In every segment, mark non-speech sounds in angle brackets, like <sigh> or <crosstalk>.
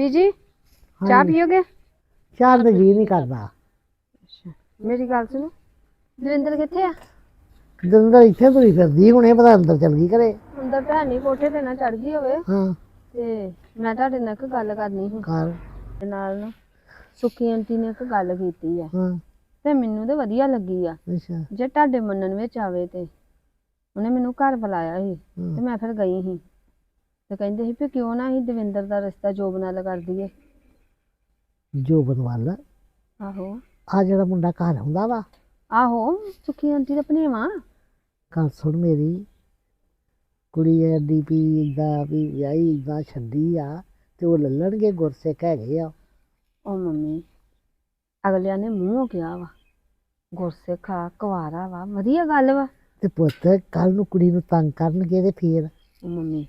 ਬੀਜੀ? ਚਾਹ ਪੀਓਗੇ? ਚਾਹ ਤੇ ਜੀ ਨਹੀਂ ਕਰਦਾ। ਮੇਰੀ ਗੱਲ ਸੁਣੋ। ਦਵਿੰਦਰ ਕਿੱਥੇ ਆ? ਦੰਦਰ ਇੱਥੇ ਤੁਰੀ ਫਿਰਦੀ ਹੁਣੇ ਪਤਾ ਅੰਦਰ ਚਲ ਗਈ ਘਰੇ। ਅੰਦਰ ਭੈਣ ਨਹੀਂ ਕੋਠੇ ਤੇ ਨਾ ਚੜ ਗਈ ਹੋਵੇ। ਹਾਂ। ਤੇ ਮੈਂ ਤੁਹਾਡੇ ਨਾਲ ਇੱਕ ਗੱਲ ਕਰਨੀ ਸੀ। ਕਰ। ਤੇ ਨਾਲ ਨਾ ਸੁੱਕੀ ਆਂਟੀ ਨੇ ਇੱਕ ਗੱਲ ਕੀਤੀ ਆ। ਹਾਂ। ਤੇ ਮੈਨੂੰ ਤੇ ਵਧੀਆ ਲੱਗੀ ਆ। ਅੱਛਾ। ਜੇ ਤੁਹਾਡੇ ਮੰਨਣ ਵਿੱਚ ਆਵੇ ਤੇ। ਉਹਨੇ ਮੈਨੂੰ ਘਰ ਬੁਲਾਇਆ ਸੀ। ਤੇ ਮੈਂ ਫਿਰ ਗਈ ਸੀ। ਤੇ ਕਹਿੰਦੇ ਸੀ ਵੀ ਕਿਉਂ ਨਾ ਅਸੀਂ ਦਵਿੰਦਰ ਦਾ ਰਿਸ਼ਤਾ ਜੋਬ ਨਾਲ ਕਰ ਦਈਏ। ਜੋ ਬਨਵਾਲ ਆਹੋ। ਆ ਜਿਹੜਾ ਮੁੰਡਾ ਘਰ ਹੁੰਦਾ ਵਾ? ਆਹੋ ਸੁੱਕੀ ਆਂਟੀ ਦਾ ਭਨੇਵਾ ਗੱਲ ਸੁਣ ਮੇਰੀ। ਕੁੜੀ ਐਡੀ ਵੀ ਏਦਾਂ ਵੀ ਵਿਆਹੀ ਏਦਾਂ ਛੱਡੀ ਆ ਤੇ ਉਹ ਲੱਲਣਗੇ ਗੁਰਸਿੱਖ ਹੈਗੇ ਆ। ਉਹ ਮੰਮੀ ਅਗਲਿਆਂ ਨੇ ਮੂੰਹੋਂ ਕਿਹਾ ਵਾ ਗੁਰਸਿੱਖ ਆ ਕੁਆਰਾ ਵਾ ਵਧੀਆ ਗੱਲ ਵਾ। ਤੇ ਪੁੱਤ ਕੱਲ ਨੂੰ ਕੁੜੀ ਨੂੰ ਤੰਗ ਕਰਨਗੇ ਤੇ ਫੇਰ? ਉਹ ਮੰਮੀ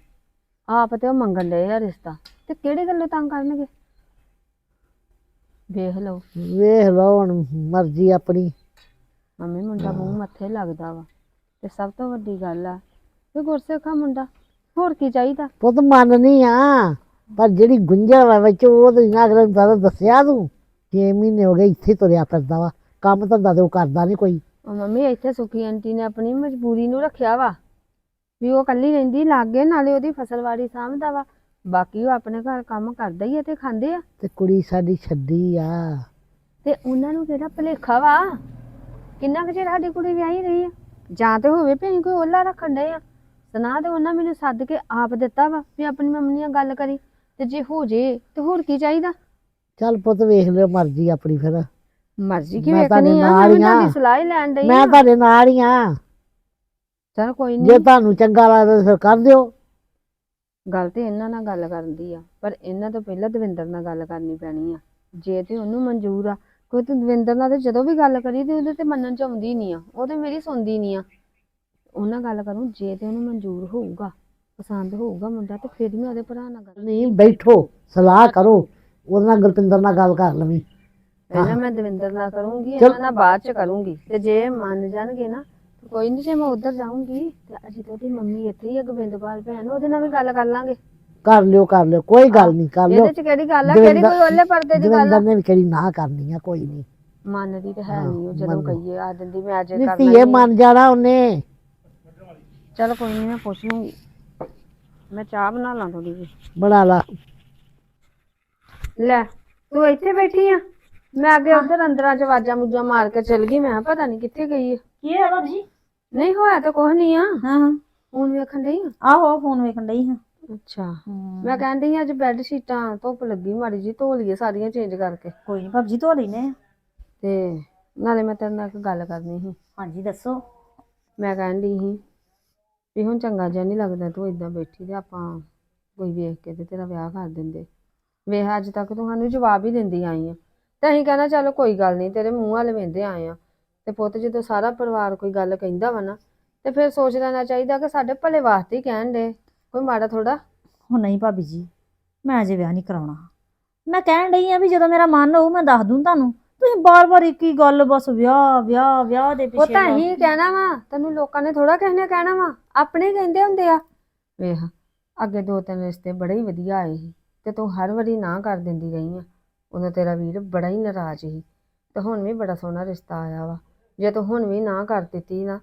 ਆਪ ਤੇ ਉਹ ਮੰਗਣ ਡਏ ਆ ਰਿਸ਼ਤਾ। ਤੇ ਕਿਹੜੇ ਗੱਲੋਂ ਤੰਗ ਕਰਨਗੇ? ਵੇਖ ਲਓ। ਵੇਖ ਲਓ ਹੁਣ ਮਰਜ਼ੀ ਆਪਣੀ। ਮੰਮੀ ਮੁੰਡਾ ਮੂੰਹ ਮੱਥੇ ਲੱਗਦਾ ਵਾ। ਤੇ ਸਭ ਤੋਂ ਵੱਡੀ ਗੱਲ ਆ ਵੀ ਗੁਰਸਿੱਖ ਮੁੰਡਾ ਹੋਰ ਕੀ ਚਾਹੀਦਾ? ਪੁੱਤ ਮੰਨਨੀ ਆ ਪਰ ਜਿਹੜੀ ਗੁੰਝਲ ਵਾ ਵਿੱਚ ਉਹ ਤੇ ਨਾ ਅਗਲੇ ਨੂੰ ਤਾਂ ਦੱਸਿਆ ਤੂੰ 6 ਮਹੀਨੇ ਹੋ ਗਏ ਇੱਥੇ ਤੁਰਿਆ ਫਿਰਦਾ ਵਾ। ਕੰਮ ਧੰਦਾ ਤੇ ਉਹ ਕਰਦਾ ਨਹੀਂ ਕੋਈ। ਉਹ ਮੰਮੀ ਇੱਥੇ ਸੁਖੀ ਆਂਟੀ ਨੇ ਆਪਣੀ ਮਜਬੂਰੀ ਨੂੰ ਰੱਖਿਆ ਵਾ। ਵੀ ਉਹ ਇਕੱਲੀ ਰਹਿੰਦੀ ਲਾਗੇ ਨਾਲੇ ਉਹਦੀ ਫਸਲਵਾੜੀ ਸਾਂਭਦਾ ਵਾ। ਬਾਕੀ ਉਹ ਆਪਣੇ ਘਰ ਕੰਮ ਕਰਦਾ ਹੀ ਆ ਤੇ ਖਾਂਦੇ ਆ। ਤੇ ਕੁੜੀ ਸਾਡੀ ਛੱਡੀ ਆ। ਤੇ ਉਹਨਾਂ ਨੂੰ ਕਿਹੜਾ ਭਲੇਖਾ ਵਾ? ਕਿੰਨਾ ਕੁ ਚਿਰ ਸਾਡੀ ਕੁੜੀ ਵਿਆਹੀ ਰਹੀ ਆ? ਜਾਂ ਤੇ ਹੋਵੇ ਭਈ ਕੋਈ ਓਲਾ ਰੱਖਣ ਡਏ ਆ। ਸੁਣਾ ਤੇ ਉਹਨਾਂ ਮੈਨੂੰ ਸੱਦ ਕੇ ਆਪ ਦਿੱਤਾ ਵਾ ਵੀ ਆਪਣੀ ਮੰਮੀ ਨਾਲ ਗੱਲ ਕਰੀ। ਤੇ ਜੇ ਹੋ ਜੇ ਤੇ ਹੋਰ ਕੀ ਚਾਹੀਦਾ? ਚੱਲ ਪੁੱਤ ਵੇਖ ਲਿਓ ਮਰਜ਼ੀ ਆਪਣੀ ਫਿਰ। ਮਰਜ਼ੀ ਕੀ ਵੇਖਣੀ ਆ? ਮੈਂ। ਤੁਹਾਡੀ ਸਲਾਹ ਹੀ ਲੈਣ ਡਈ ਮੈਂ ਤੁਹਾਡੇ ਨਾਲ ਹੀ ਆ। ਚਲ ਕੋਈ ਜੇ ਨਹੀਂ। ਤੁਹਾਨੂੰ ਚੰਗਾ ਲੱਗਦਾ ਤਾਂ ਫਿਰ ਕਰ ਦਿਓ। ਗੱਲ ਤੇ ਇਹਨਾਂ ਨਾਲ ਗੱਲ ਕਰਨ ਦੀ ਆ ਪਰ ਇਹਨਾਂ ਤੋਂ ਪਹਿਲਾਂ ਦਵਿੰਦਰ ਨਾਲ ਗੱਲ ਕਰਨੀ ਪੈਣੀ ਆ। ਜੇ ਤੇ ਉਹਨੂੰ ਮਨਜ਼ੂਰ ਆ ਕੋਈ ਤੇ ਦਵਿੰਦਰ ਨਾਲ ਤੇ ਜਦੋਂ ਵੀ ਗੱਲ ਕਰੀ ਤੇ ਉਹਦੇ ਤੇ ਮੰਨਣ ਚ ਆਉਂਦੀ ਨਹੀਂ ਆ ਉਹ ਤੇ ਮੇਰੀ ਸੁਣਦੀ ਨਹੀਂ ਆ। ਉਹਨਾਂ ਗੱਲ ਕਰੂੰ ਜੇ ਤੇ ਉਹਨੂੰ ਮਨਜ਼ੂਰ ਹੋਊਗਾ ਪਸੰਦ ਹੋਊਗਾ ਮੁੰਡਾ ਤੇ ਫਿਰ ਮੈਂ ਉਹਦੇ ਭਰਾ ਨਾਲ ਗੱਲ ਨਹੀਂ ਬੈਠੋ ਸਲਾਹ ਕਰੋ ਉਹਦੇ ਨਾਲ ਗੁਰਪਿੰਦਰ ਨਾਲ ਗੱਲ ਕਰ ਲਵੀਂ। ਪਹਿਲਾਂ ਮੈਂ ਦਵਿੰਦਰ ਨਾਲ ਕਰੂੰਗੀ ਇਹਨਾਂ ਨਾਲ ਬਾਅਦ ਚ ਕਰੂੰਗੀ। ਤੇ ਜੇ ਮੰਨ ਜਾਣਗੇ ਨਾ ਕੋਈ ਨਹੀਂ ਜੇ ਮੈਂ ਉੱਧਰ ਜਾਊਂਗੀ ਤੇ ਅਜੇ ਤਾਂ ਉਹਦੀ ਮੰਮੀ ਇੱਥੇ ਹੀ ਆ ਗੋਬਿੰਦਪਾਲ ਭੈਣ ਉਹਦੇ ਨਾਲ ਵੀ ਗੱਲ ਕਰ ਲਾਂਗੇ। ਕਰ ਲਿਓ ਕਰ ਲਿਓ ਕੋਈ ਗੱਲ ਨਹੀਂ ਕਰ ਲਿਓ। ਇਹਦੇ ਚ ਕਿਹੜੀ ਗੱਲ ਆ? ਕਿਹੜੀ ਕੋਈ ਓਲੇ ਪਰਦੇ ਦੀ ਗੱਲ ਆ? ਦਵਿੰਦਰ ਨੇ ਵੀ ਕਿਹੜੀ ਨਾ ਕਰਨੀ ਆ ਕੋਈ ਨਹੀਂ ਮੰਨਦੀ ਤੇ ਹੈ ਨਹੀਂ ਉਹ ਜਦੋਂ ਕਹੀਏ ਆ ਦਿੰਦੀ ਮੈਂ ਅੱਜ ਨੀ ਕਰ ਧੀਏ ਮੰਨ ਜਾਣਾ ਉਹਨੇ। ਚਲ ਕੋਈ ਨਹੀਂ ਮੈਂ ਪੁੱਛ ਲੂੰਗੀ। ਮੈਂ ਚਾਹ ਬਣਾ ਲਾਂ ਥੋੜੀ ਜਿਹੀ। ਬਣਾ ਲਾ। ਲੈ ਤੂੰ ਇੱਥੇ ਬੈਠੀ ਆ? ਮੈਂ ਅੱਗੇ ਉਧਰ ਅੰਦਰਾਂ ਚ ਆਵਾਜ਼ਾਂ ਮੁੱਜਾਂ ਮਾਰ ਕੇ ਚਲ ਗਈ ਮੈਂ ਕਿਹਾ ਪਤਾ ਨਹੀਂ ਕਿੱਥੇ ਗਈ ਹੈ ਕੀ ਹੈ ਬਾਬਜੀ ਨਹੀਂ ਹੋਇਆ ਤਾਂ ਕੁਝ ਨਹੀਂ ਆ। ਹਾਂ ਹਾਂ। ਹੁਣ ਵੇਖਣ ਡਈ ਆ? ਆਹੋ ਫੋਨ ਵੇਖਣ ਡਈ ਹਾਂ। ਅੱਛਾ। ਮੈਂ ਕਹਿੰਦੀ ਅੱਜ ਬੈੱਡ ਸ਼ੀਟਾਂ ਧੁੱਪ ਲੱਗੀ ਮਾੜੀ ਜੀ ਧੋ ਲਈਏ ਸਾਰੀਆਂ ਚੇਂਜ ਕਰਕੇ। ਕੋਈ ਨਹੀਂ ਬਾਬਜੀ ਧੋ ਲੈਨੇ ਆ ਤੇ ਨਾਲੇ ਮੈਂ ਤੇਰੇ ਨਾਲ ਇੱਕ ਗੱਲ ਕਰਨੀ ਸੀ। ਹਾਂਜੀ ਦੱਸੋ। ਮੈਂ ਕਹਿੰਦੀ ਸੀ ਵੀ ਹੁਣ ਚੰਗਾ ਜਿਹਾ ਨਹੀਂ ਲੱਗਦਾ ਤੂੰ ਇਦਾਂ ਬੈਠੀ ਤੇ ਆਪਾਂ ਕੋਈ ਵੇਖ ਕੇ ਤੇ ਤੇਰਾ ਵਿਆਹ ਕਰ ਦਿੰਦੇ। ਵੇਖ ਅੱਜ ਤੱਕ ਤੂੰ ਸਾਨੂੰ ਜਵਾਬ ਹੀ ਦਿੰਦੀ ਆਈ ਆ। ਤੇ ਅਸੀਂ ਕਹਿੰਦਾ ਚਲੋ ਕੋਈ ਗੱਲ ਨਹੀਂ ਤੇਰੇ ਮੂੰਹ ਵਾਲੇ ਵੇਂਦੇ ਆਏ ਆ। ਤੇ ਪੁੱਤ ਜਦੋਂ ਸਾਰਾ ਪਰਿਵਾਰ ਕੋਈ ਗੱਲ ਕਹਿੰਦਾ ਵਾ ਨਾ ਤੇ ਫਿਰ ਸੋਚ ਲੈਣਾ ਚਾਹੀਦਾ ਕਿ ਸਾਡੇ ਭਲੇ ਵਾਸਤੇ ਹੀ ਕਹਿਣ ਦੇ। ਕੋਈ ਮਾੜਾ ਥੋੜਾ ਉਹ ਨਹੀਂ ਭਾਬੀ ਜੀ ਮੈਂ ਅਜੇ ਵਿਆਹ ਨਹੀਂ ਕਰਾਉਣਾ। ਮੈਂ ਕਹਿਣ ਡਈ ਆ ਵੀ ਜਦੋਂ ਮੇਰਾ ਮਨ ਹੋਊ ਮੈਂ ਦੱਸ ਦੂੰ ਤੁਹਾਨੂੰ। ਤੁਸੀਂ ਬਾਰ-ਬਾਰ ਇੱਕ ਹੀ ਗੱਲ ਬਸ ਵਿਆਹ ਵਿਆਹ ਵਿਆਹ ਦੇ ਉਹ ਪਿੱਛੇ ਤਾਂ ਲੱਗ- ਹੀ ਕਹਿਣਾ ਵਾ ਤੈਨੂੰ ਲੋਕਾਂ ਨੇ ਥੋੜਾ ਕਿਸੇ ਨੇ ਕਹਿਣਾ ਵਾ। ਆਪਣੇ ਕਹਿੰਦੇ ਹੁੰਦੇ ਆ। ਵੇਖ ਅੱਗੇ ਦੋ ਤਿੰਨ ਰਿਸ਼ਤੇ ਬੜੇ ਹੀ ਵਧੀਆ ਆਏ ਸੀ ਤੇ ਤੂੰ ਹਰ ਵਾਰੀ ਨਾ ਕਰ ਦਿੰਦੀ ਰਹੀ ਆ ਉਦੋਂ ਤੇਰਾ ਵੀਰ ਬੜਾ ਹੀ ਨਾਰਾਜ਼ ਸੀ ਤੇ ਹੁਣ ਵੀ ਬੜਾ ਸੋਹਣਾ ਰਿਸ਼ਤਾ ਆਇਆ ਵਾ। ਜੇ ਤੂੰ ਹੁਣ ਵੀ ਨਾ ਕਰ ਦਿੱਤੀ ਨਾ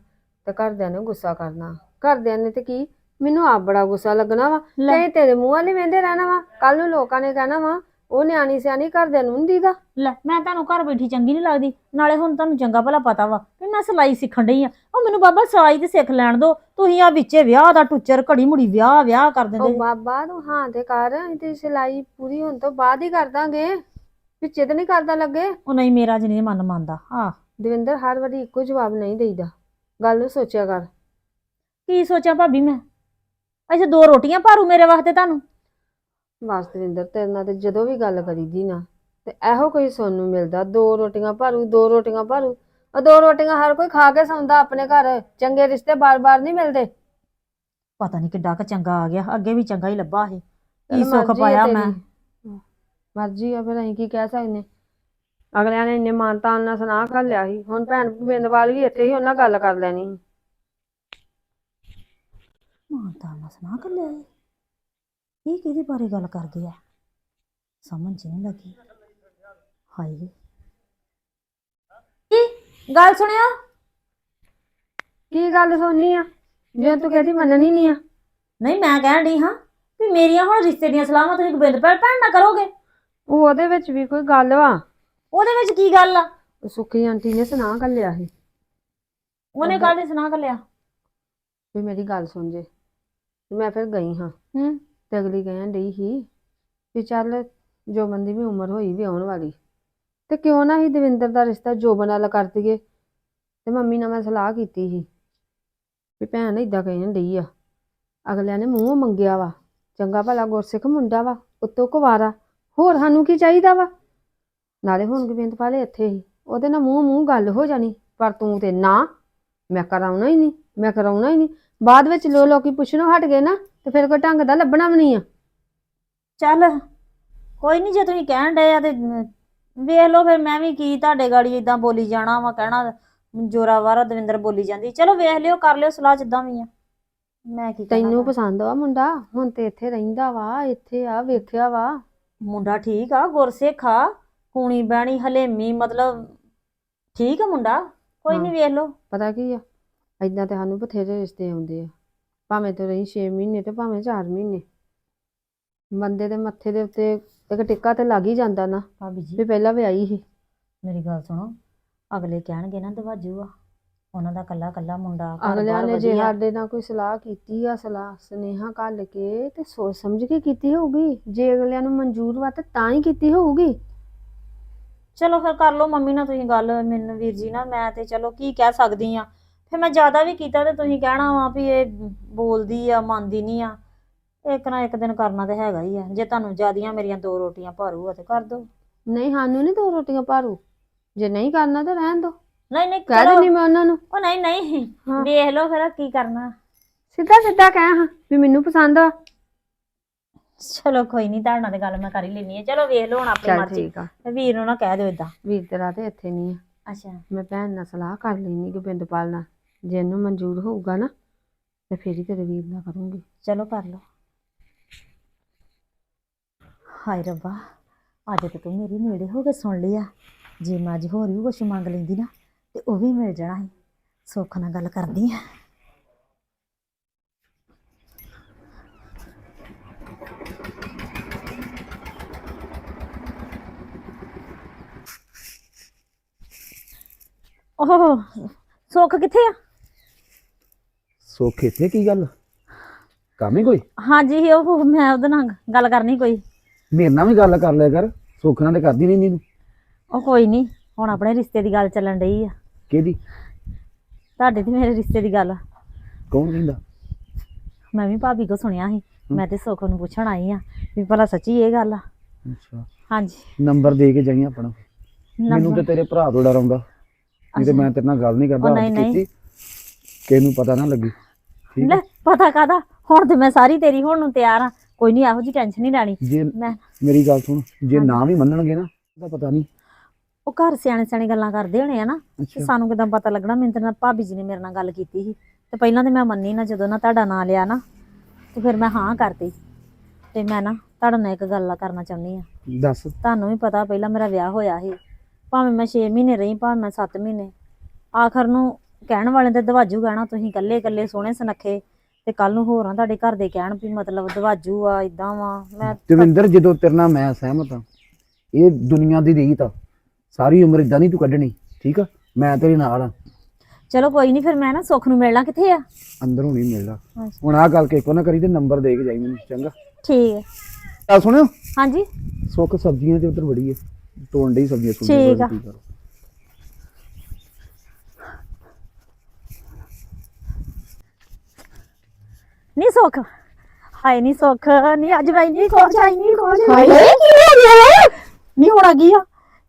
ਤੇ ਘਰਦਿਆਂ ਨੇ ਗੁੱਸਾ ਕਰਨਾ। ਘਰਦਿਆਂ ਨੇ ਤੇ ਕੀ? ਮੈਨੂੰ ਆਪ ਬੜਾ ਗੁੱਸਾ ਲੱਗਣਾ ਵਾ। ਕਹੀਂ ਤੇਰੇ ਮੂੰਹ ਵਾਲੇ ਵੇਂਦੇ ਰਹਿਣਾ ਵਾ। ਕੱਲ ਨੂੰ ਲੋਕਾਂ ਨੇ ਕਹਿਣਾ ਵਾ ਉਹ ਨਿਆਣੀ ਸਿਆਣੀ ਘਰਦਿਆਂ ਨੂੰ ਨੀ ਦੀਦਾ। ਲੈ ਮੈਂ ਤੁਹਾਨੂੰ ਘਰ ਬੈਠੀ ਚੰਗੀ ਨਹੀਂ ਲੱਗਦੀ। ਨਾਲੇ ਹੁਣ ਤੁਹਾਨੂੰ ਚੰਗਾ ਭਲਾ ਪਤਾ ਵਾ ਕਿ ਮੈਂ ਸਿਲਾਈ ਸਿੱਖਣ ਡਈ ਆ। ਉਹ ਮੈਨੂੰ ਬਾਬਾ ਸਿਲਾਈ ਤੇ ਸਿੱਖ ਲੈਣ ਦੋ। ਤੁਸੀਂ ਆ ਵਿੱਚੇ ਵਿਆਹ ਦਾ ਟੁੱਚਰ ਘੜੀ ਮੁੜੀ ਵਿਆਹ ਵਿਆਹ ਕਰ ਉਹ ਦਿੰਦੇ ਬਾਬਾ ਤੂੰ ਹਾਂ ਤੇ ਕਰ। ਅਸੀਂ ਤੇ ਸਿਲਾਈ ਪੂਰੀ ਹੋਣ ਤੋਂ ਬਾਅਦ ਹੀ ਕਰ ਦਾਂਗੇ। ਵਿੱਚੇ ਤੇ ਨਹੀਂ ਕਰਦਾ ਲੱਗੇ। ਉਹ ਨਹੀਂ ਮੇਰਾ ਨਹੀਂ ਮਨ ਮੰਨਦਾ। ਹਾਂ ਦਵਿੰਦਰ ਹਰ ਵਾਰੀ ਇੱਕੋ ਜਵਾਬ ਨਹੀਂ ਦੇਈਦਾ। ਗੱਲ ਨੂੰ ਸੋਚਿਆ ਕਰ। ਕੀ ਸੋਚਾਂ ਭਾਬੀ ਮੈਂ? ਅੱਛਾ ਦੋ ਰੋਟੀਆਂ ਭਾਰੂ ਮੇਰੇ ਵਾਸਤੇ ਤੁਹਾਨੂੰ? ਬਸ ਦਵਿੰਦਰ ਤੇਰੇ ਨਾਲ ਤੇ ਜਦੋਂ ਵੀ ਗੱਲ ਕਰੀਦੀ ਨਾ ਤੇ ਇਹੋ ਕੋਈ ਸੁਣਨ ਨੂੰ ਮਿਲਦਾ। ਦੋ ਰੋਟੀਆਂ ਭਾਰੂ ਦੋ ਰੋਟੀਆਂ ਭਾਰੂ। ਆ ਦੋ ਰੋਟੀਆਂ ਹਰ ਕੋਈ ਖਾ ਕੇ ਸੌਂਦਾ ਆਪਣੇ ਘਰ। ਚੰਗੇ ਰਿਸ਼ਤੇ ਬਾਰ-ਬਾਰ ਨਹੀਂ ਮਿਲਦੇ। ਪਤਾ ਨਹੀਂ ਕਿੱਡਾ ਕ ਚੰਗਾ ਆ ਗਿਆ। ਅੱਗੇ ਵੀ ਚੰਗਾ ਹੀ ਲੱਭਾ ਇਹ। ਕੀ ਸੁੱਖ ਮਰਜ਼ੀ ਆ ਪਾਇਆ ਤੇਰੀ। ਮੈਂ? ਮਰਜ਼ੀ ਆ ਫਿਰ ਅਸੀਂ ਕੀ ਕਹਿ ਸਕਦੇ? ਅਗਲਿਆਂ ਨੇ ਇੰਨੇ ਮਾਨਤਾਨ ਨਾਲ ਸੁਣਾ ਕਰ ਲਿਆ ਸੀ ਹੁਣ ਭੈਣ ਬਿੰਦਵਾਲ ਵੀ ਇੱਥੇ ਹੀ ਉਹਨਾਂ ਨਾਲ ਗੱਲ ਕਰ ਲੈਣੀ ਸੀ। ਮਾਂ ਤਾਂ ਨਾ ਸੁਣਾ ਕਰ ਲਿਆ ਇਹ ਇਹ ਕਿਹਦੇ ਬਾਰੇ ਗੱਲ ਕਰਦੇ ਆ? ਸਮਝ ਨਹੀਂ ਲੱਗੀ। ਹਾਏ ਕੀ? ਗੱਲ ਸੁਣਿਓ ਕੀ ਗੱਲ ਸੁਣਨੀ ਆ? ਜੇ ਤੂੰ ਕਹਿੰਦੀ ਮੰਨਣੀ ਨਹੀਂ ਆ। ਨਹੀਂ ਮੈਂ ਕਹਿਣ ਡਈ ਹਾਂ ਵੀ ਮੇਰੀਆਂ ਹੁਣ ਰਿਸ਼ਤੇ ਦੀਆਂ ਸਲਾਹਾਂ ਤੁਸੀਂ ਗੋਬਿੰਦ ਭੈਣ ਭੈਣ ਨਾਲ ਕਰੋਗੇ? ਉਹ ਉਹਦੇ ਵਿੱਚ ਵੀ ਕੋਈ ਗੱਲ ਵਾ। ਉਹਦੇ ਵਿੱਚ ਕੀ ਗੱਲ ਆ? ਸੁੱਖੀ ਆਂਟੀ ਨੇ ਸੁਣਾ ਕਰ ਲਿਆ ਸੀ। ਉਹਨੇ ਕੱਲ ਸੁਣਾ ਕਰ ਲਿਆ? ਵੀ ਮੇਰੀ ਗੱਲ ਸੁਣ ਜੇ। ਤੇ ਮੈਂ ਫਿਰ ਗਈ ਹਾਂ। ਹੂੰ। ਤੇ ਅਗਲੀ ਕਹਿਣ ਡਈ ਸੀ ਵੀ ਚੱਲ ਜੋਬਨ ਦੀ ਵੀ ਉਮਰ ਹੋਈ ਵੀ ਆਉਣ ਵਾਲੀ। ਤੇ ਕਿਉਂ ਨਾ ਹੀ ਦਵਿੰਦਰ ਦਾ ਰਿਸ਼ਤਾ ਜੋਬਨ ਨਾਲ ਕਰ ਦਈਏ। ਤੇ ਮੰਮੀ ਨਾਲ ਮੈਂ ਸਲਾਹ ਕੀਤੀ ਸੀ ਵੀ ਭੈਣ ਇਦਾਂ ਕਹਿਣ ਡਈ ਆ। ਅਗਲਿਆਂ ਨੇ ਮੂੰਹ ਮੰਗਿਆ ਵਾ। ਚੰਗਾ ਭਲਾ ਗੁਰਸਿੱਖ ਮੁੰਡਾ ਵਾ ਉੱਤੋਂ ਕੁਵਾਰਾ। ਹੋਰ ਸਾਨੂੰ ਕੀ ਚਾਹੀਦਾ ਵਾ? ਨਾਲੇ ਹੁਣ ਗੋਬਿੰਦ ਪਾਲੇ ਇੱਥੇ ਹੀ। ਉਹਦੇ ਨਾਲ ਮੂੰਹ ਮੂੰਹ ਗੱਲ ਹੋ ਜਾਣੀ ਪਰ ਤੂੰ ਤੇ ਨਾ ਮੈਂ ਕਰਾਉਣਾ ਹੀ ਨਹੀਂ ਮੈਂ ਕਰਾਉਣਾ ਹੀ ਨਹੀਂ। ਬਾਅਦ ਵਿੱਚ ਲੋ ਲੋਕੀ ਪੁੱਛਣੋਂ ਹਟ ਗਏ ਨਾ ਤੇ ਫਿਰ ਕੋਈ ਢੰਗ ਦਾ ਲੱਭਣਾ ਵੀ ਨਹੀਂ ਆ। ਚੱਲ ਕੋਈ ਨਹੀਂ ਜੇ ਤੁਸੀਂ ਕਹਿਣ ਡਏ ਆ ਤੇ ਵੇਖ ਲਓ ਫਿਰ ਮੈਂ ਵੀ ਕੀ ਤੁਹਾਡੇ ਗਾੜੀ ਇਦਾਂ ਬੋਲੀ ਜਾਣਾ ਵਾ ਕਹਿਣਾ ਜੋਰਾਵਾਰਾ ਦਵਿੰਦਰ ਬੋਲੀ ਜਾਂਦੀ। ਚਲੋ ਵੇਖ ਲਿਓ ਕਰ ਲਿਓ ਸਲਾਹ ਜਿੱਦਾਂ ਵੀ ਆ। ਮੈਂ ਕੀ ਕਹਿਣਾ ਤੈਨੂੰ ਵਾ। ਪਸੰਦ ਆ ਮੁੰਡਾ? ਹੁਣ ਤੇ ਇੱਥੇ ਰਹਿੰਦਾ ਵਾ ਇੱਥੇ ਆ ਵੇਖਿਆ ਵਾ। ਮੁੰਡਾ ਠੀਕ ਆ ਗੁਰਸਿੱਖ ਆ। ਕੂਣੀ ਬਹਿਣੀ ਹਲੇਮੀ ਮਤਲਬ ਠੀਕ ਆ ਮੁੰਡਾ? ਕੋਈ ਨਹੀਂ ਵੇਖ ਲਓ। ਪਤਾ ਕੀ ਆ? ਏਦਾਂ ਤੇ ਸਾਨੂੰ ਬਥੇਰੇ ਰਿਸ਼ਤੇ ਆਉਂਦੇ ਆ। ਭਾਵੇਂ ਤੇ ਰਹੀ 6 ਮਹੀਨੇ ਤੇ ਭਾਵੇਂ 4 ਮਹੀਨੇ। ਬੰਦੇ ਦੇ ਮੱਥੇ ਦੇ ਉੱਤੇ ਇੱਕ ਟਿੱਕਾ ਤੇ ਲੱਗ ਹੀ ਜਾਂਦਾ ਨਾ। ਭਾਬੀ ਜੀ। ਵੀ ਪਹਿਲਾਂ ਵੀ ਆਈ ਸੀ। ਮੇਰੀ ਗੱਲ ਸੁਣੋ ਅਗਲੇ ਕਹਿਣਗੇ ਨਾ ਦਵਾਜੂ ਆ। ਉਹਨਾਂ ਦਾ ਕੱਲਾ ਕੱਲਾ ਮੁੰਡਾ ਅਗਲਿਆਂ ਨੇ ਜੇ। ਸਾਡੇ ਨਾਲ ਕੋਈ ਸਲਾਹ ਕੀਤੀ ਆ ਸਲਾਹ ਸੁਨੇਹਾ ਘੱਲ ਕੇ ਤੇ ਸੋਚ ਸਮਝ ਕੇ ਕੀਤੀ ਹੋਊਗੀ। ਜੇ ਅਗਲਿਆਂ ਨੂੰ ਮਨਜ਼ੂਰ ਵਾ ਤੇ ਤਾਂ ਹੀ ਕੀਤੀ ਹੋਊਗੀ। ਚਲੋ ਫਿਰ ਕਰ ਲਓ ਮੰਮੀ ਨਾਲ ਤੁਸੀਂ ਗੱਲ ਮੈਨੂੰ ਵੀਰ ਜੀ ਨਾਲ ਮੈਂ ਤੇ ਚਲੋ ਕੀ ਕਹਿ ਸਕਦੀ ਆ ਫਿਰ ਮੈਂ ਜ਼ਿਆਦਾ ਵੀ ਕੀਤਾ ਤੇ ਤੁਸੀਂ ਕਹਿਣਾ ਵਾ ਵੀ ਇਹ ਬੋਲਦੀ ਆ ਮੰਨਦੀ ਨਹੀਂ ਆ। ਇੱਕ ਨਾ ਇੱਕ ਦਿਨ ਕਰਨਾ ਤੇ ਹੈਗਾ ਹੀ ਆ। ਜੇ ਤੁਹਾਨੂੰ ਜ਼ਿਆਦੀਆਂ ਮੇਰੀਆਂ ਦੋ ਰੋਟੀਆਂ ਭਾਰੂ ਆ ਤੇ ਕਰ ਦੋ ਨਹੀਂ ਸਾਨੂੰ ਨਹੀਂ ਦੋ ਰੋਟੀਆਂ ਭਾਰੂ। ਜੇ ਨਹੀਂ ਕਰਨਾ ਤਾਂ ਰਹਿਣ ਦੋ ਨਹੀਂ ਨਹੀਂ ਕਹਿ ਦਿੰਦੀ ਮੈਂ ਉਹਨਾਂ ਨੂੰ। ਉਹ ਨਹੀਂ ਨਹੀਂ। ਹਾਂ। ਵੇਖ ਲਓ ਫਿਰ ਕੀ ਕਰਨਾ। ਸਿੱਧਾ ਸਿੱਧਾ ਕਹਿ ਹਾਂ ਵੀ ਮੈਨੂੰ ਪਸੰਦ ਆ। ਚਲੋ ਕੋਈ ਨਹੀਂ ਤੁਹਾਡੇ ਨਾਲ ਤੇ ਗੱਲ ਮੈਂ ਕਰ ਹੀ ਲੈਣੀ ਆ ਚਲੋ ਵੇਖ ਲਓ ਹੁਣ ਆਪਣੀ ਚੱਲ ਮਰਜ਼ੀ। ਠੀਕ ਆ। ਵੀਰ ਨੂੰ ਨਾ ਕਹਿ ਦਿਓ ਇਦਾਂ ਵੀਰ ਤੇਰਾ ਤੇ ਇੱਥੇ ਨਹੀਂ ਆ। ਅੱਛਾ। ਮੈਂ ਭੈਣ ਨਾਲ ਸਲਾਹ ਕਰ ਲੈਣੀ ਗੋਬਿੰਦਪਾਲ ਨਾਲ। ਜੇ ਇਹਨੂੰ ਮਨਜ਼ੂਰ ਹੋਊਗਾ ਨਾ ਤੇ ਫੇਰ ਹੀ ਤੇਰੇ ਵੀਰ ਨਾਲ ਕਰੂੰਗੀ। ਚਲੋ ਕਰ ਲਓ। ਹਾਏ ਰੱਬਾ ਅੱਜ ਤੇ ਤੂੰ ਮੇਰੀ ਨੇੜੇ ਹੋ ਕੇ ਸੁਣ ਲਿਆ। ਜੇ ਮੈਂ ਅੱਜ ਹੋਰ ਵੀ ਕੁਛ ਮੰਗ ਲੈਂਦੀ ਨਾ ਤੇ ਉਹ ਵੀ ਮਿਲ ਜਾਣਾ ਸੀ। ਸੁੱਖ ਨਾਲ ਗੱਲ ਕਰਦੀ ਆ। ਸੁੱਖ ਕਿੱਥੇ ਆ? ਸੁੱਖ ਇੱਥੇ ਕੀ ਗੱਲ? ਕੰਮ ਹੀ ਕੋਈ? ਹਾਂਜੀ ਉਹ ਮੈਂ ਉਹਦੇ ਨਾਲ ਗੱਲ ਕਰਨੀ ਕੋਈ। ਮੇਰੇ ਨਾਲ ਵੀ ਗੱਲ ਕਰ ਲਿਆ ਕਰ ਸੁੱਖ ਨਾਲ ਤੇ ਕਰਦੀ ਨਹੀਂ ਨੀ ਤੂੰ। ਉਹ ਕੋਈ ਨਹੀਂ ਹੁਣ ਆਪਣੇ ਰਿਸ਼ਤੇ ਦੀ ਗੱਲ ਚੱਲਣ ਡਈ ਆ। ਕਿਹਦੀ? ਤੁਹਾਡੇ ਤੇ ਮੇਰੇ ਰਿਸ਼ਤੇ ਦੀ ਗੱਲ ਕੌਣ ਕਹਿੰਦਾ? ਮੈਂ ਵੀ ਭਾਬੀ ਕੋ ਸੁਣਿਆ ਸੀ ਮੈਂ ਤੇ ਸੁੱਖ ਨੂੰ ਪੁੱਛਣ ਆਈ ਆ ਵੀ ਭਲਾ ਸੱਚੀ ਇਹ ਗੱਲ ਆ? ਅੱਛਾ। ਹਾਂਜੀ। ਨੰਬਰ ਦੇ ਕੇ ਜਾਈ ਆਪਣਾ। ਮੈਨੂੰ ਤੇ ਤੇਰੇ ਭਰਾ ਤੋਂ ਡਰ ਆਉਂਦਾ। ਨਹੀਂ ਤੇ ਮੈਂ ਤੇਰੇ ਨਾਲ ਗੱਲ ਨਹੀਂ ਕਰਦਾ ਉਹ ਨਹੀਂ, ਅੱਜ ਨਹੀਂ। ਕੀਤੀ ਕਿਸੇ ਨੂੰ ਪਤਾ ਨਾ ਲੱਗੀ। ਠੀਕ ਲੈ ਹੈ ਪਤਾ ਕਾਦਾ ਹੁਣ ਤੇ ਮੈਂ ਸਾਰੀ ਤੇਰੀ ਹੁਣ ਨੂੰ ਤਿਆਰ ਆ। ਕੋਈ ਨਹੀਂ ਇਹੋ ਜੀ ਟੈਨਸ਼ਨ ਨਹੀਂ ਲੈਣੀ। ਜੇ ਮੈਂ ਮੇਰੀ ਗੱਲ ਸੁਣ ਜੇ ਨਾ ਵੀ ਮੰਨਣਗੇ ਨਾ ਉਹਦਾ ਪਤਾ ਨਹੀਂ ਉਹ ਘਰ ਸਿਆਣੇ ਸਿਆਣੇ ਗੱਲਾਂ ਕਰਦੇ ਹੋਣੇ ਆ ਨਾ ਤੇ ਅੱਛਾ। ਸਾਨੂੰ ਕਿਦਾਂ ਪਤਾ ਲੱਗਣਾ? ਮੈਨੂੰ ਤੇ ਨਾਲ ਭਾਬੀ ਜੀ ਨੇ ਮੇਰੇ ਨਾਲ ਗੱਲ ਕੀਤੀ ਸੀ। ਤੇ ਪਹਿਲਾਂ ਤੇ ਮੈਂ ਮੰਨੀ ਨਾ ਜਦੋਂ ਨਾ ਤੁਹਾਡਾ ਨਾਂ ਲਿਆ ਨਾ ਤੇ ਫਿਰ ਮੈਂ ਹਾਂ ਕਰਤੀ। ਤੇ ਮੈਂ ਨਾ ਤੁਹਾਡੇ ਨਾਲ ਇੱਕ ਗੱਲ ਕਰਨਾ ਚਾਹੁੰਦੀ ਆ। ਦੱਸ। ਤੁਹਾਨੂੰ ਵੀ ਪਤਾ ਪਹਿਲਾਂ ਮੇਰਾ ਵਿਆਹ ਹੋਇਆ ਸੀ। ਭਾਵੇਂ ਮੈਂ 6 ਮਹੀਨੇ ਰਹੀ ਭਾਵੇਂ ਮੈਂ 7 ਮਹੀਨੇ। ਆਖਰ ਨੂੰ ਕਹਿਣ ਵਾਲੇ ਤੇ ਦਵਾਜੂ ਕਹਿਣਾ ਤੁਸੀਂ ਇਕੱਲੇ ਇਕੱਲੇ ਸੋਹਣੇ ਸੁਨੱਖੇ ਤੇ ਕੱਲ ਨੂੰ ਹੋਰਾਂ ਤੁਹਾਡੇ ਘਰ ਦੇ ਕਹਿਣ ਵੀ ਮਤਲਬ ਦਵਾਜੂ ਆ ਇਦਾਂ ਵਾ ਮੈਂ ਦਵਿੰਦਰ ਜਦੋਂ ਤੇਰੇ ਨਾਲ ਮੈਂ ਸਹਿਮਤ ਹਾਂ ਇਹ ਦੁਨੀਆ ਦੀ ਰੀਤ ਆ। ਸਾਰੀ ਉਮਰ ਇਦਾਂ ਨਹੀਂ ਤੂੰ ਕੱਢਣੀ ਠੀਕ ਆ? ਮੈਂ ਤੇਰੇ ਨਾਲ ਆ। ਚਲੋ ਕੋਈ ਨਹੀਂ ਫਿਰ ਮੈਂ ਨਾ ਸੁੱਖ ਨੂੰ ਮਿਲਣਾ ਕਿੱਥੇ ਆ? ਅੰਦਰੋਂ ਨਹੀਂ ਮਿਲਦਾ। ਹੁਣ ਆਹ ਗੱਲ ਕੇ ਕੋ ਨਾ ਕਰੀ ਤੇ ਨੰਬਰ ਦੇ ਕੇ ਜਾਈ ਮੈਨੂੰ ਚੰਗਾ। ਠੀਕ ਹੈ ਆ ਸੁਣਿਓ? ਹਾਂਜੀ। ਸੁੱਕ ਸਬਜ਼ੀਆਂ ਤੇ ਉਧਰ ਬੜੀ ਹੈ ਤੋੜਨ ਡਈ ਸਬਜ਼ੀਆਂ ਸੁਣ ਠੀਕ ਆ। ਨਹੀਂ ਸੁੱਖ। ਹਾਏ ਨਹੀਂ ਸੁੱਖ। ਨਹੀਂ ਅੱਜ ਮੈਂ ਨਹੀਂ ਖੁਸ਼ ਆਈ ਨਹੀਂ ਖੁਸ਼ ਹਾਏ ਨਹੀਂ ਹੋਣਾ ਕੀ ਆ।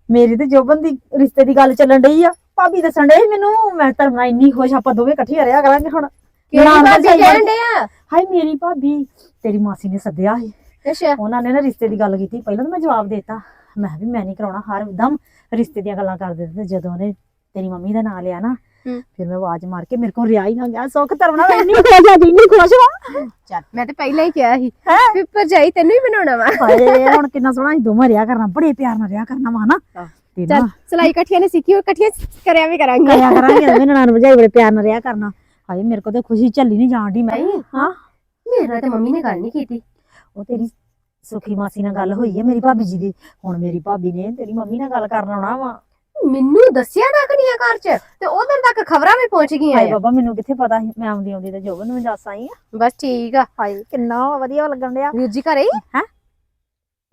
ਮੇਰੀ ਤੇ ਜੋਬਨ ਦੀ ਰਿਸ਼ਤੇ ਦੀ ਗੱਲ ਚੱਲਣ ਡਈ ਆ। ਭਾਬੀ ਦੱਸਣ ਡਈ ਮੈਨੂੰ ਮੈਂ ਤਾਂ ਨਾ ਇੰਨੀ ਖੁਸ਼ ਆਪਾਂ ਦੋਵੇਂ ਇਕੱਠੇ ਰਿਹਾ ਕਰਾਂਗੇ ਹੁਣ। ਨਾਮ ਤਾਂ ਸਹੀ ਆ। ਡਿਆ ਹਾਏ ਮੇਰੀ ਭਾਬੀ ਤੇਰੀ ਮਾਸੀ ਨੇ ਸੱਦਿਆ ਸੀ। ਅੱਛਾ। ਉਹਨਾਂ ਨੇ ਨਾ ਰਿਸ਼ਤੇ ਦੀ ਗੱਲ ਕੀਤੀ ਪਹਿਲਾਂ ਤਾਂ ਮੈਂ ਜਵਾਬ ਦੇਤਾ। ਮੈਂ ਵੀ ਮੈਂ ਨਹੀਂ ਕਰਾਉਣਾ ਹਰ ਦਮ ਰਿਸ਼ਤੇ ਦੀਆਂ ਗੱਲਾਂ ਕਰਦੇ ਤੇ ਜਦੋਂ ਉਹਨੇ ਤੇਰੀ ਮੰਮੀ ਦਾ ਨਾਂ ਲਿਆ ਨਾ। ਫਿਰ ਮੈਂ ਆਵਾਜ਼ ਮਾਰ ਕੇ ਮੇਰੇ ਕੋਲ ਰਿਆ ਹੀ ਨਾ ਗਿਆ ਸੁੱਖ ਤਰਵਣਾ ਮੈਂ ਇੰਨੀ ਖੁਸ਼ ਆ ਇੰਨੀ ਖੁਸ਼ ਵਾ ਚੱਲ ਮੈਂ ਤੇ ਪਹਿਲਾਂ ਹੀ ਕਿਹਾ ਸੀ? ਵੀ ਭਰਜਾਈ ਤੈਨੂੰ ਹੀ ਬਣਾਉਣਾ ਵਾ ਹਾਏ <laughs> ਹੁਣ ਕਿੰਨਾ ਸੋਹਣਾ ਅਸੀਂ ਦੋਵੇਂ ਰਿਆ ਕਰਨਾ ਬੜੇ ਪਿਆਰ ਨਾਲ ਰਿਆ ਕਰਨਾ ਵਾ। ਤੇ ਚੱਲ ਨਾ ਸਲਾਈ ਇਕੱਠੀਆਂ ਨੇ ਸਿੱਖੀ ਉਹ ਇਕੱਠੀਆਂ ਕਰਿਆ ਵੀ ਕਰਾਂਗੇ ਕਰਿਆ ਕਰਾਂਗੇ ਐਵੇਂ ਨਨਾਣ ਵਜਾਈ ਬੜੇ ਪਿਆਰ ਨਾਲ ਰਿਆ ਕਰਨਾ ਹਾਏ ਮੇਰੇ ਕੋਲ ਤੇ ਖੁਸ਼ੀ ਝੱਲੀ ਨਹੀਂ ਜਾਣ ਦੀ ਮੈਂ। ਹਾਂ ਮੇਰਾ ਤੇ ਮੰਮੀ ਨੇ ਗੱਲ ਨਹੀਂ ਕੀਤੀ ਉਹ ਤੇਰੀ ਸੁਖੀ ਮਾਸੀ ਨਾਲ ਗੱਲ ਹੋਈ ਹੈ ਮੇਰੀ ਭਾਬੀ ਜੀ ਦੀ। ਹੁਣ ਮੇਰੀ ਭਾਬੀ ਨੇ ਤੇਰੀ ਮੰਮੀ ਨਾਲ ਗੱਲ ਕਰਨ ਆਉਣਾ ਵਾ। ਮੈਨੂੰ ਦੱਸਿਆ ਤੱਕ ਨਹੀਂ ਆ ਘਰ ਚ? ਤੇ ਉਧਰ ਤੱਕ ਖਬਰਾਂ ਵੀ ਪਹੁੰਚ ਗਈਆਂ ਹਾਏ ਆ। ਬਾਬਾ ਮੈਨੂੰ ਕਿੱਥੇ ਪਤਾ ਸੀ? ਮੈਂ ਆਉਂਦੀ ਆਉਂਦੀ ਤੇ ਜੋਬਨ ਨੂੰ ਦੱਸ ਆਈ ਆ। ਬਸ ਠੀਕ ਆ। ਹਾਏ ਕਿੰਨਾ ਵਧੀਆ ਲੱਗਣ ਡਿਆ। ਵੀਰ ਜੀ ਘਰੇ? ਹੈਂ?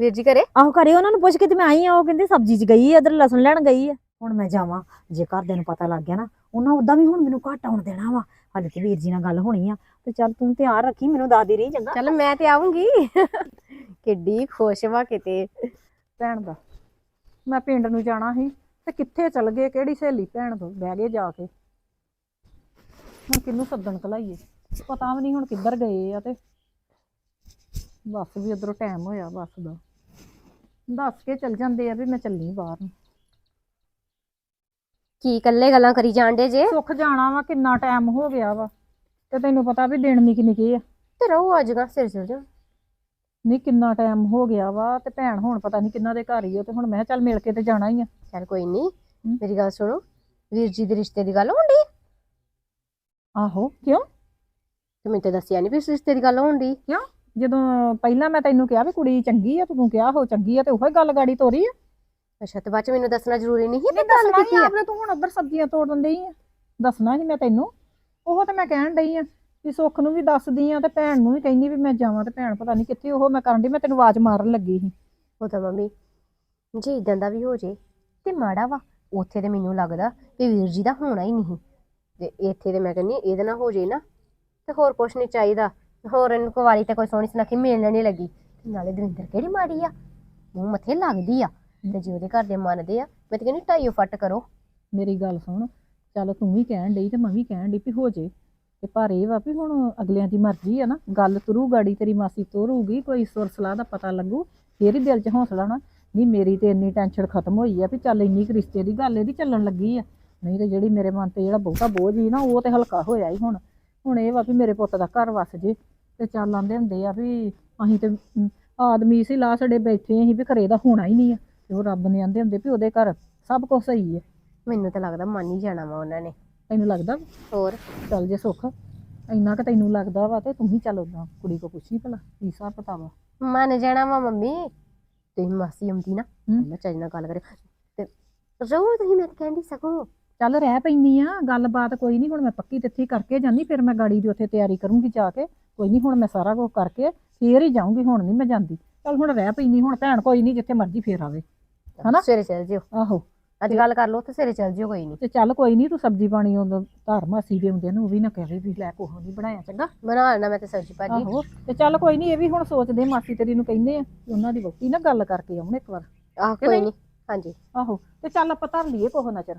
ਵੀਰ ਜੀ ਘਰੇ? ਆਹੋ ਘਰੇ ਉਹਨਾਂ ਨੂੰ ਪੁੱਛ ਕੇ ਤੇ ਮੈਂ ਆਈ ਆ ਉਹ ਕਹਿੰਦੇ ਸਬਜ਼ੀ 'ਚ ਗਈ ਆ ਉਧਰ ਲਸਣ ਲੈਣ ਗਈ ਆ। ਹੁਣ ਮੈਂ ਜਾਵਾਂ। ਜੇ ਘਰਦਿਆਂ ਨੂੰ ਪਤਾ ਲੱਗ ਗਿਆ ਨਾ ਉਹਨਾਂ ਉਦਾਂ ਵੀ ਹੁਣ ਮੈਨੂੰ ਘੱਟ ਆਉਣ ਦੇਣਾ ਵਾ। ਹਾਲੇ ਤੇ ਵੀਰ ਜੀ ਨਾਲ ਗੱਲ ਹੋਣੀ ਆ ਤੇ ਚੱਲ ਤੂੰ ਧਿਆਨ ਰੱਖੀ ਮੈਨੂੰ ਦੱਸਦੀ ਰਹੀ ਚੰਗਾ। ਚੱਲ ਮੈਂ ਤੇ ਆਉਂਗੀ ਕਿੱਡੀ ਖੁਸ਼ ਵਾ ਕਿਤੇ। ਭੈਣ ਦਾ ਮੈਂ ਪਿੰਡ ਨੂੰ ਜਾਣਾ ਸੀ ਤੇ ਕਿੱਥੇ ਚਲ ਗਏ ਕਿਹੜੀ ਸਹੇਲੀ ਭੈਣ ਤੋਂ ਬਹਿ ਗਏ ਜਾ ਕੇ। ਹੁਣ ਕਿਹਨੂੰ ਸੱਦਣ ਕਲਾਈਏ? ਪਤਾ ਵੀ ਨਹੀਂ ਹੁਣ ਕਿੱਧਰ ਗਏ ਆ ਤੇ। ਬੱਸ ਵੀ ਉਧਰੋਂ ਟਾਈਮ ਹੋਇਆ ਬੱਸ ਦਾ। ਦੱਸ ਕੇ ਚਲ ਜਾਂਦੇ ਆ ਵੀ ਮੈਂ ਚੱਲੀ ਬਾਹਰ ਨੂੰ। ਕੀ ਇਕੱਲੇ ਗੱਲਾਂ ਕਰੀ ਜਾਂਦੇ ਜੇ? ਸੁੱਖ ਜਾਣਾ ਵਾ ਕਿੰਨਾ ਟਾਈਮ ਹੋ ਗਿਆ ਵਾ। ਤੇ ਤੈਨੂੰ ਪਤਾ ਵੀ ਦਿਨ ਨਿੱਕੇ ਨਿੱਕੇ ਆ। ਤੇ ਰਹੋ ਅੱਜ ਗਾ ਸਿਰ ਚਲ ਜਾ। ਨਹੀਂ ਕਿੰਨਾ ਟਾਈਮ ਹੋ ਗਿਆ ਵਾ ਤੇ ਭੈਣ ਹੁਣ ਪਤਾ ਨਹੀਂ ਕਿੰਨਾ ਦੇ ਘਰ ਹੀ ਉਹ ਤੇ ਹੁਣ ਮੈਂ ਕਿਹਾ ਚੱਲ ਮਿਲ ਕੇ ਤੇ ਜਾਣਾ ਹੀ ਆ। ਚੱਲ ਕੋਈ ਨਹੀਂ। ਮੇਰੀ ਗੱਲ ਸੁਣੋ ਵੀਰ ਜੀ ਦੇ ਰਿਸ਼ਤੇ ਦੀ ਗੱਲ ਹੋਣੀ ਆਹੋ ਕਿਉਂ? ਤੇ ਮੈਨੂੰ ਤੇ ਦੱਸਿਆ ਨਹੀਂ ਵੀ ਇਸ ਰਿਸ਼ਤੇ ਦੀ ਗੱਲ ਹੋਣੀ ਜਦੋਂ ਪਹਿਲਾਂ ਮੈਂ ਤੈਨੂੰ ਕਿਹਾ ਵੀ ਕੁੜੀ ਚੰਗੀ ਆ ਤੇ ਤੂੰ ਕਿਹਾ ਹੋ ਚੰਗੀ ਆ ਤੇ ਉਹੀ ਗੱਲ ਗਾੜੀ ਤੋਰੀ ਆ। ਅੱਛਾ ਤੇ ਬਾਅਦ ਚ ਮੈਨੂੰ ਦੱਸਣਾ ਜ਼ਰੂਰੀ ਨਹੀਂ ਨਹੀਂ ਵੀ ਗੱਲ ਦੱਸਣਾ ਕੀਤੀ ਹੀ ਆ? ਆਪਨੇ ਤੂੰ ਹੁਣ ਉੱਧਰ ਸਬਜ਼ੀਆਂ ਤੋੜਨ ਡਈ ਆ। ਦੱਸਣਾ ਸੀ ਮੈਂ ਤੈਨੂੰ। ਉਹ ਤੇ ਮੈਂ ਕਹਿਣ ਡਈ ਆ ਵੀ ਸੁੱਖ ਨੂੰ ਵੀ ਦੱਸਦੀ ਆ ਤੇ ਭੈਣ ਨੂੰ ਵੀ ਕਹਿੰਦੀ ਵੀ ਮੈਂ ਜਾਵਾਂ ਤੇ ਭੈਣ ਪਤਾ ਨਹੀਂ ਕਿੱਥੇ ਉਹ ਮੈਂ ਕਰਨ ਡਈ ਮੈਂ ਤੈਨੂੰ ਆਵਾਜ਼ ਮਾਰਨ ਲੱਗੀ ਸੀ। ਉਹ ਤਾਂ ਮੰਮੀ ਜੇ ਇਦਾਂ ਦਾ ਵੀ ਹੋ ਜੇ ਤੇ ਮਾੜਾ ਵਾ ਉੱਥੇ ਤੇ ਮੈਨੂੰ ਲੱਗਦਾ ਕਿ ਵੀਰ ਜੀ ਦਾ ਹੋਣਾ ਹੀ ਨਹੀਂ। ਤੇ ਇੱਥੇ ਤੇ ਮੈਂ ਕਹਿੰਨੀ ਇਹਦੇ ਨਾਲ ਹੋ ਜੇ ਨਾ ਤੇ ਹੋਰ ਕੁਛ ਨਹੀਂ ਚਾਹੀਦਾ। ਹੋਰ ਇਹਨੂੰ ਕੁਵਾਰੀ ਤੇ ਕੋਈ ਸੋਹਣੀ ਸੁਨੱਖੀ ਮਿਲਣ ਨਹੀਂ ਲੱਗੀ। ਨਾਲੇ ਦਵਿੰਦਰ ਕਿਹੜੀ ਮਾੜੀ ਆ? ਮੂੰਹ ਮੱਥੇ ਲੱਗਦੀ ਆ। ਤੇ ਜੇ ਉਹਦੇ ਘਰ ਦੇ ਮੰਨਦੇ ਆ, ਮੈਂ ਤੇ ਕਹਿੰਨੀ ਢਾਈਓ ਫੱਟ ਕਰੋ। ਮੇਰੀ ਗੱਲ ਸੁਣ, ਚੱਲ ਤੂੰ ਵੀ ਕਹਿਣ ਡਈ ਤੇ ਮੈਂ ਵੀ ਕਹਿਣ ਡਈ ਵੀ ਹੋ ਜੇ। ਤੇ ਪਰ ਇਹ ਵਾ ਵੀ ਹੁਣ ਅਗਲਿਆਂ ਦੀ ਮਰਜ਼ੀ ਆ ਨਾ, ਗੱਲ ਤੁਰੂ ਗਾੜੀ ਤੇਰੀ ਮਾਸੀ ਤੋਰੂਗੀ, ਕੋਈ ਸੁਰ ਸਲਾਹ ਦਾ ਪਤਾ ਲੱਗੂ, ਫੇਰ ਹੀ ਦਿਲ 'ਚ ਹੌਸਲਾ ਨਾ ਨਹੀਂ, ਮੇਰੀ ਤੇ ਇੰਨੀ ਟੈਨਸ਼ਨ ਖਤਮ ਹੋਈ ਆ ਵੀ ਚੱਲ ਇੰਨੀ ਕੁ ਰਿਸ਼ਤੇ ਦੀ ਗੱਲ ਇਹਦੀ ਚੱਲਣ ਲੱਗੀ ਆ। ਨਹੀਂ ਤੇ ਜਿਹੜੀ ਮੇਰੇ ਮਨ ਤੇ ਜਿਹੜਾ ਬਹੁਤਾ ਬੋਝ ਸੀ ਨਾ, ਉਹ ਤੇ ਹਲਕਾ ਹੋਇਆ ਹੀ ਹੁਣ। ਹੁਣ ਇਹ ਵਾ ਵੀ ਮੇਰੇ ਪੁੱਤ ਦਾ ਘਰ ਵਸ ਜੇ, ਤੇ ਚੱਲ ਆਂਦੇ ਹੁੰਦੇ ਆ ਵੀ ਅਸੀਂ ਤੇ ਆਦਮੀ ਸੀ ਲਾ ਛੜੇ ਬੈਠੇ ਅਸੀਂ ਵੀ ਘਰੇ ਦਾ ਹੋਣਾ ਹੀ ਨਹੀਂ ਆ। ਉਹ ਰੱਬ ਨੇ ਆਂਦੇ ਹੁੰਦੇ ਵੀ ਉਹਦੇ ਘਰ ਸਭ ਕੁਝ ਸਹੀ ਹੈ। ਮੈਨੂੰ ਤਾਂ ਲੱਗਦਾ ਮੰਨ ਹੀ ਜਾਣਾ ਵਾ ਉਹਨਾਂ ਨੇ। ਤੈਨੂੰ ਲੱਗਦਾ? ਹੋਰ? ਚੱਲ ਜੇ ਸੁੱਖ ਇੰਨਾ ਕਿ ਤੈਨੂੰ ਲੱਗਦਾ ਵਾ ਤੇ ਤੂੰ ਹੀ ਚੱਲ ਉਦਾਂ ਕੁੜੀ ਕੋ ਪੁੱਛੀ ਭਲਾ ਕੀ ਹਿਸਾਬ ਪਤਾ ਵਾ ਮੰਨ ਜਾਣਾ ਵਾ ਮੰਮੀ ਤੇ ਮਾਸੀ ਆਉਂਦੀ ਨਾ। ਮੈਂ ਚੱਜ ਨਾਲ ਗੱਲ ਕਰੇ ਤੇ ਰਹੋ ਤੁਸੀਂ ਮੈਂ ਕਹਿੰਦੀ ਸਕੋ ਚੱਲ ਰਹਿ ਪੈਣੀ ਆ ਗੱਲਬਾਤ ਕੋਈ ਨਹੀਂ ਹੁਣ ਮੈਂ ਪੱਕੀ ਤਿੱਥੀ ਕਰਕੇ ਜਾਂਦੀ ਫਿਰ ਮੈਂ ਗਾੜੀ ਦੀ ਉੱਥੇ ਤਿਆਰੀ ਕਰੂੰਗੀ ਜਾ ਕੇ ਕੋਈ ਨਹੀਂ ਹੁਣ ਮੈਂ ਸਾਰਾ ਕੁਝ ਕਰਕੇ ਫੇਰ ਹੀ ਜਾਊਂਗੀ ਹੁਣ ਨਹੀਂ ਮੈਂ ਜਾਂਦੀ। ਚੱਲ ਹੁਣ ਰਹਿ ਪੈਣੀ ਹੁਣ ਭੈਣ ਕੋਈ ਨਹੀਂ ਜਿੱਥੇ ਮਰਜ਼ੀ ਫੇਰ ਆਵੇ। ਹਨਾ? ਸਵੇਰੇ ਚੱਲ ਜਿਓ। ਆਹੋ। ਅੱਜ ਗੱਲ ਕਰ ਲਓ ਤੇ ਸਵੇਰੇ ਚੱਲ ਜਿਓ ਕੋਈ ਨਹੀਂ ਤੇ ਚੱਲ ਕੋਈ ਨਹੀਂ ਤੂੰ ਸਬਜ਼ੀ ਪਾਣੀ ਉਹ ਧਾਰ ਮਾਸੀ ਦੇ ਹੁੰਦੇ ਨੂੰ ਉਹ ਵੀ ਨਾ ਕਹੇ ਵੀ ਲੈ ਕੋਹ ਨਹੀਂ ਬਣਾਇਆ ਚੰਗਾ? ਬਣਾ ਲੈਣਾ ਮੈਂ ਤੇ ਸਬਜ਼ੀ ਭਾਜੀ। ਆਹੋ ਤੇ ਚੱਲ ਕੋਈ ਨਹੀਂ ਇਹ ਵੀ ਹੁਣ ਸੋਚਦੇ ਮਾਸੀ ਤੇਰੀ ਨੂੰ ਕਹਿੰਦੇ ਆ ਉਹਨਾਂ ਦੀ ਵਹੁਟੀ ਨਾਲ ਗੱਲ ਕਰਕੇ ਆਉਣ ਇੱਕ ਵਾਰ। ਆਹ ਕੋਈ ਨਹੀਂ? ਨਹੀਂ ਹਾਂਜੀ। ਆਹੋ ਤੇ ਚੱਲ ਆਪਾਂ ਧਰ ਲਈਏ ਕੋਹ ਨਾ ਚਿਰ।